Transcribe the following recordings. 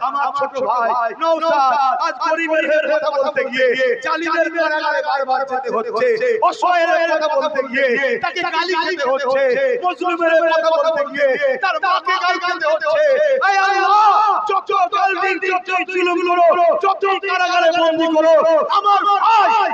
আমার ছোট ভাই নৌসাদ আজ গরিবের কথা বলতে গিয়ে জালিমের কারাগারে বারবার যেতে হচ্ছে অসহায়ের কথা বলতে গিয়ে তাকে গালি খেতে হচ্ছে মুসলিমের কথা বলতে গিয়ে তার মাকে গালি খেতে হচ্ছে আয় আল্লাহ যত জলদি যত জুলুম করো যত কারাগারে বন্দী করো আমার ভাই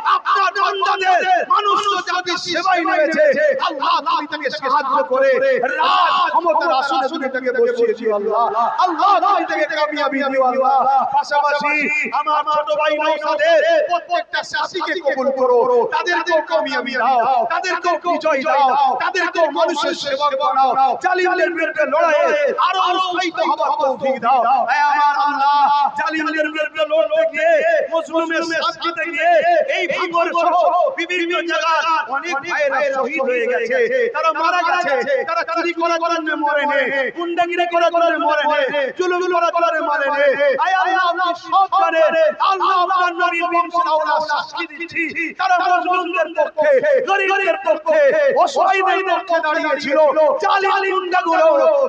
বান্দাদের মানুষ জাতি সেবাই নেমেছে। আল্লাহ তুমি তাকে সাহায্য করে। রাজ ক্ষমতার আসনে তুমি তাকে বসিয়ে দিও আল্লাহ। আল্লাহ তুমি তাকে কামিয়াবি দিও আল্লাহ। পাশাপাশি আমার ছোট ভাই নওশাদের প্রত্যেকটা শাসিকে কবুল করো। তাদেরকেও কামিয়াবি দাও। তাদেরকেও বিজয় দাও। তাদেরকেও মানুষের সেবা বানাও। জালিমদের বিরুদ্ধে লড়াইয়ে আরও উৎসাহিত হবার তৌফিক দাও। হে আমার আল্লাহ জালিমদের বিরুদ্ধে লড়তে গিয়ে মুসলিমের সাথ গিয়ে এই ভাঙর সহ বিভিন্ন জায়গায় অনেক ভাইয়েরা শহীদ হয়ে গেছে তারা মারা গেছে তারা চুরি করার জন্য মরে নে গুন্ডাগিরি করার জন্য মরে নে জুলুম করার জন্য মরে নে আয় আল্লাহ আপনি সব জানেন আল্লাহ আপনার নবীর বংশের আওলাদ সাক্ষী দিচ্ছি তারা মজলুমদের পক্ষে গরিবদের পক্ষে অসহায়দের পক্ষে দাঁড়িয়েছিল জালিম গুন্ডাগুলো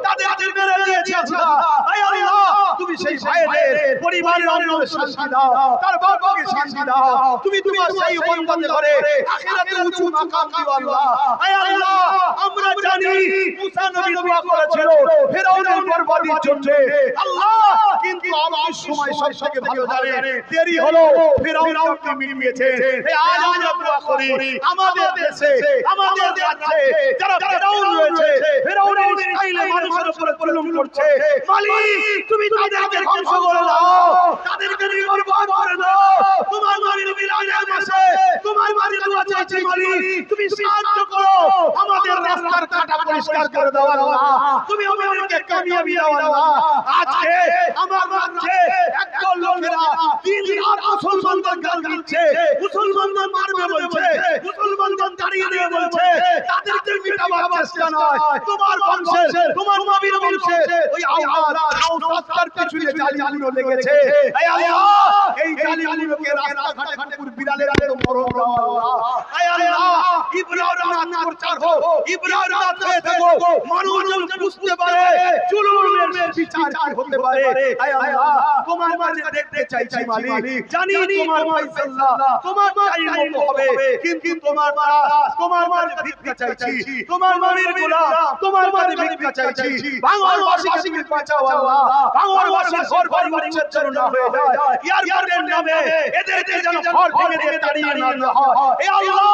তাদের মেরে দিয়েছে আল্লাহ আয় আল্লাহ তুমি সেই ভাইদের পরিবারের অন্তরে শান্তি দাও তার বাবাকে শান্তি দাও তুমি তোমার সেই বন্দাদের ঘরে আখিরাতে উঁচু মাকাম দিও আল্লাহ। আয় আল্লাহ আমরা জানি মুসা নবী দোয়া করেছিল। ফেরাউনের বরবাদির জন্য আল্লাহ কিন্তু আমার সময় সব থেকে ভালো জানে দেরি হলো ফেরাউন আপনি মিলিয়েছে। এই আজ আমরা দোয়া করি আমাদের দেশে আমাদের রাজ্যে যারা ফেরাউন রয়েছে ফেরাউনের স্টাইলে মানুষের উপরে জুলুম করছে। মালিক তুমি তাদেরকে ধ্বংস করে দাও তাদেরকে নির্বরবাদ করে দাও তোমার মালিক মিলানের মাসে তোমার মালিক দোয়া চাইছে মালিক তুমি সাহায্য করো। আমাদের রাস্তার কাটা পরিষ্কার করে দাও আল্লাহ তুমি আমাদেরকে কামিয়াবি দাও আল্লাহ আজকে আমার রাজ্যে একদল লোকেরা দিন রাত মুসলমানদের গাল দিচ্ছে মুসলমানদের মারবে বলছে। মুসলমানদের দাঁড়িয়ে দিয়ে বলছে। তাদেরকে মিটাবার চেষ্টা নয়। তোমার বংশে তোমার নবীর বংশে ওই আওয়াজ আওসাত্তার পিছনে জালিমগুলো লেগেছে। আল্লাহ! এই জালিমগুলোকে রাস্তাঘাটে কুকুর বিড়ালের মতো মরণ দাও আল্লাহ এই আল্লাহ ইব্রাহিম নাথ প্রচার হোক ইব্রাহিম নাথ হয়ে থাকো মানুষ যেন বুঝতে পারে জুলুমের বিচার হতে পারে। এই আল্লাহ তোমার মাঝে দেখতে চাইছি মালিক। জানি তোমার ফাইসাল্লাহ তোমার চাই হবে। কিন্তু তোমার দাস তোমার মাঝে ভিক্ষা চাইছি। তোমার মানের গোলাম তোমার মাঝে ভিক্ষা চাইছি। বাংলাবাসীকে বাঁচাও আল্লাহ। বাংলাবাসীর ঘর বাড়ি উচ্ছেদ যেন না হয়ে যায়। এয়ারপোর্টের নামে এদেরকে যেন ঘর ভেঙে দিয়ে তাড়িয়ে না হয় এ আল্লাহ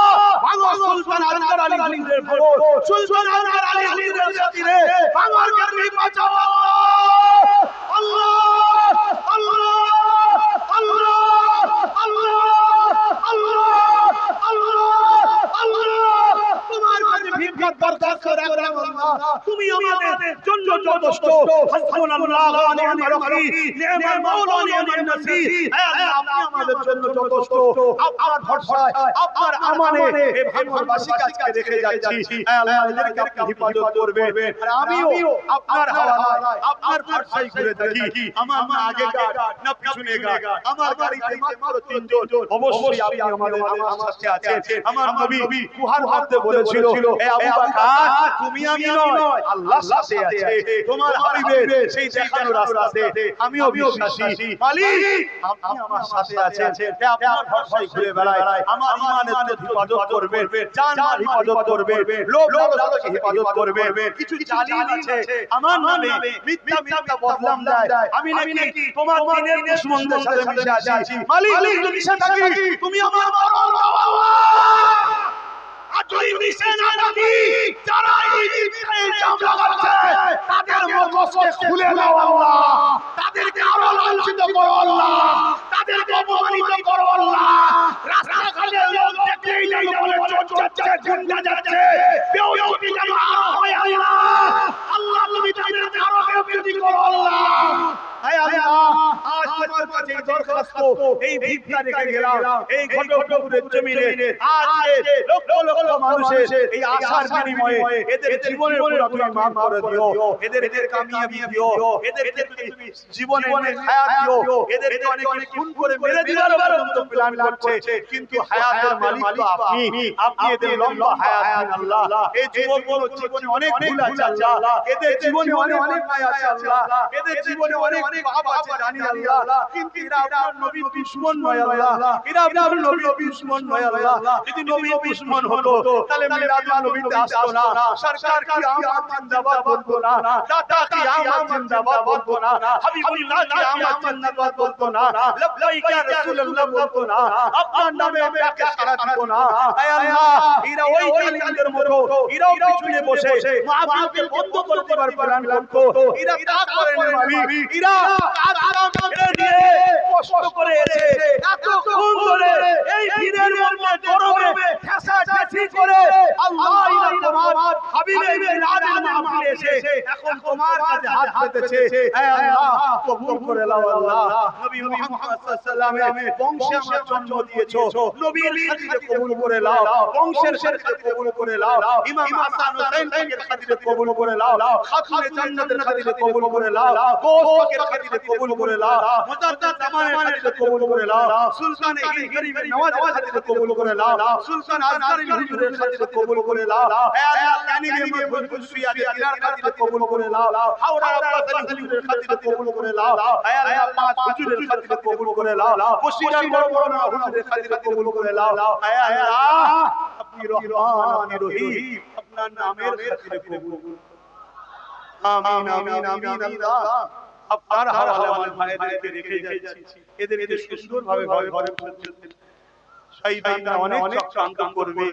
বাংলা সুলতান আনকার আলী আলীদের খবর সুলতান আনকার আলী আলীদের সাথীরে বাংলার কর্মী বাঁচাও আল্লাহ আল্লাহ আল্লাহ আল্লাহ আল্লাহ আল্লাহ আল্লাহ তোমার কাছে ভিক্ষার দরখাস্ত রাখলাম আল্লাহ তুমি আমাদের যথেষ্ট হাসবুনাল্লাহ ওয়া নি'মাল ওয়াকিল নি'মাল মাওলা ওয়া নাসির হে আল্লাহ আপনি আমাদের জন্য যথেষ্ট আপনার ভরসায় আপনার আমানে এই ভাঙরবাসীকে আজকে রেখে যাচ্ছি। হে আল্লাহ এদেরকে আপনি হেফাজত করবেন। আর আমিও আপনার হাওয়ায় আপনার ভরসায় ঘুরে থাকি। আমার মা আগে গাড় না পিছনে গাড় আমার গাড়িতে মাত্র তিনজন। অবশ্যই আপনি আমাদের আমার সাথে আছেন। আমার নবী কুহার হাতে বলেছিল হে আবু বকর তুমি আমি নয় আল্লাহ সাথে আছে তোমার হাবিবের সেই দেখানো রাস্তাতে আমিও বিশ্বাসী। মালিক! আপনি আমার সাথে আছেন। হে আপনার ভরসায় ঘুরে বেড়াই আমার ইমানের তো হেফাজত করবে। জান মাল হেফাজত করবে। লোভ লালসাকে হেফাজত করবে। কিছু জালিম আছে। আমার নামে মিথ্যা মিথ্যা বদনাম দেয়। আমি নাকি তোমার দিনের দুশমনদের সাথে মিশে আছি। মালিক তুমি মিশে থাকি তুমি আমার মরণ দাও আল্লাহ আর যদি মিশে না থাকি যারা এই মিথ্যায় জাম লাগাচ্ছে তাদের মুখোশ খুলে দাও আল্লাহ। তাদেরকে আরও লাঞ্ছিত করো আল্লাহ। তাদেরকে অপমানিত করো আল্লাহ রাস্তাঘাটে লোক দেখলেই যেন বলে চোর যাচ্ছে গুন্ডা যাচ্ছে বেউজুতি যেন আরও হয় আল্লাহ আল্লাহ তুমি তাদেরকে আরও বেউজুতি করো আল্লাহ হে আল্লাহ আজ তোমার কাছে এই দরখাস্ত এই ভিক্ষা রেখে গেলাম। এই ঘটকপুরের জমিনে। আজকে লক্ষ লক্ষ মানুষের এই আশার বিনিময়ে এদের জীবনের উপর তুমি মাফ করে দিও। এদের এদের কামিয়াবি দিও। এদের তুমি জীবনে অনেক হায়াত দিও। এদের অনেক খুন করে মেরে দিবার প্ল্যান করছে কিন্তু হায়াতের মালিক তো আপনি। আপনি। এদের লম্বা হায়াত দিন আল্লাহ। এই যুবকগুলো জীবনে অনেক ভুল আছে আল্লাহ। এদের জীবনে অনেক অনেক মায়া আছে আল্লাহ। এদের জীবনে অনেক অনেক পাপ আছে জানি আল্লাহ। কিন্তু এরা আপনার নবীর দুশমন নয় আল্লাহ। এরা আপনার নবীর দুশমন নয় আল্লাহ। যদি নবীর দুশমন হতো তাহলে মিলাদুল নবীতে আসতো না সরকার কি আমার জিন্দাবাদ বলতো না। দাদা কি আমার জিন্দাবাদ বলতো না? হাবিবুল্লাহ কি আমার জিন্দাবাদ বলতো না লব্বাইক ইয়া রাসূলুল্লাহ বলতো না আপনার নামে ডাকে সাড়া দিত না। আয় আল্লাহ এরা ওই জালিমদের মতো এরাও পিছনে বসে মাহফিলকে বন্ধ করে দেবার প্ল্যান করতো। এরা তা করে নবী এরা আরাম ছেড়ে দিয়ে কষ্ট করে এসে এতক্ষণ ধরে এই ভিড়ের মধ্যে গরমে ঠেসা ঠেসি করে আল্লাহ তোমার হাবিবের মিলাদের মাহফিলে এসে এখন তোমার কাছে হাত পেতেছে। হে আল্লাহ কবুল করে নাও আল্লাহ। নবী মুহাম্মদ সাল্লাল্লাহু আলাইহি বংশে আমার জন্ম দিয়েছ। নবীর খাতিরে কবুল করে নাও। বংশের খাতিরে কবুল করে নাও। ইমাম হাসান হোসেন এর খাতিরে কবুল করে নাও। খাতুনে জান্নাতের খাতিরে কবুল করে নাও গোসকের খাতিরে কবুল করে নাও। মুজাদ্দাদ জামানের খাতিরে কবুল করে নাও। সুলতান গরিবের নওয়াজের খাতিরে কবুল করে নাও। সুলতান আজকারি হুজুরের খাতিরে কবুল করে নাও হে আল্লাহ কানিমের মধ্যে খুশিয়া দিলার খাতিরে কবুল করে নাও। হাওড়া আব্বাস আলী হুজুরের খাতিরে কবুল করে নাও। হে আল্লাহ পাঁচ হুজুরের খাতিরে কবুল করে নাও। বসিরার বড় বড় হুজুরের খাতিরে কবুল করে নাও। হে আল্লাহ আপনি রহমান রহিম। আপনার নামের খাতিরে কবুল আমিন আমিন আমিন আল্লাহ। আপনার হাওয়ালে আমার ভাইদেরকে রেখে যাচ্ছি। এদেরকে সুন্দরভাবে ঘরে ঘরে পৌঁছে শয়তানরা অনেক চক্রান্ত করবে।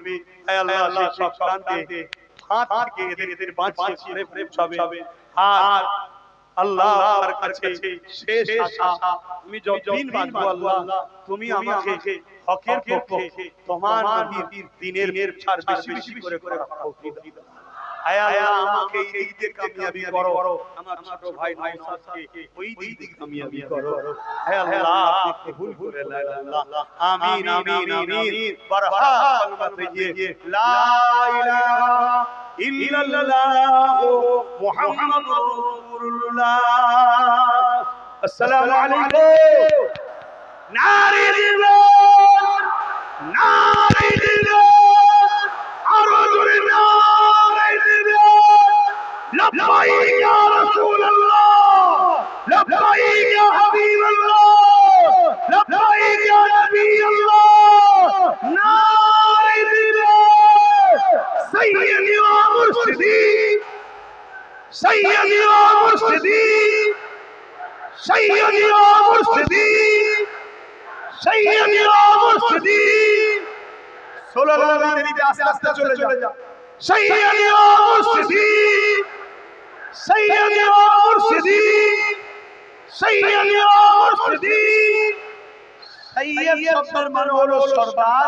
হে আল্লাহ সেই চক্রান্তে হাত থেকে এদের এদের বাঁচিয়ে করে পৌঁছাবে আর আল্লাহর কাছে শেষ আশা। আমি যতদিন বাঁচবো আল্লাহ তুমি আমাকে হকের পক্ষে তোমার নবীর দিনের ছাড় বেশি বেশি করে করে রাখো আয়া আয়া আমাকে এই দিকে কামিয়াবি করো। আমার ছোট ভাই নওশাদকে ওই দিকে কামিয়াবি করো। হে আল্লাহ আপনি কবুল করে নেন আল্লাহ আমিন আমিন আমিন বারহা কলমা পড়িয়ে লা ইলাহা ইল্লাল্লাহ মুহাম্মাদুর রাসূলুল্লাহ। আসসালামু আলাইকুম। নারী দিবেন নারী ষোলো লাগাতে দিতে আস্তে আস্তে চলে যা সাইয়্যিদি ওয়া মুরশিদি সাইয়্যিদি ওয়া মুরশিদি সাইয়্যিদি ওয়া মুরশিদি সাইয়্যিদ শব্দের মানে হলো সর্দার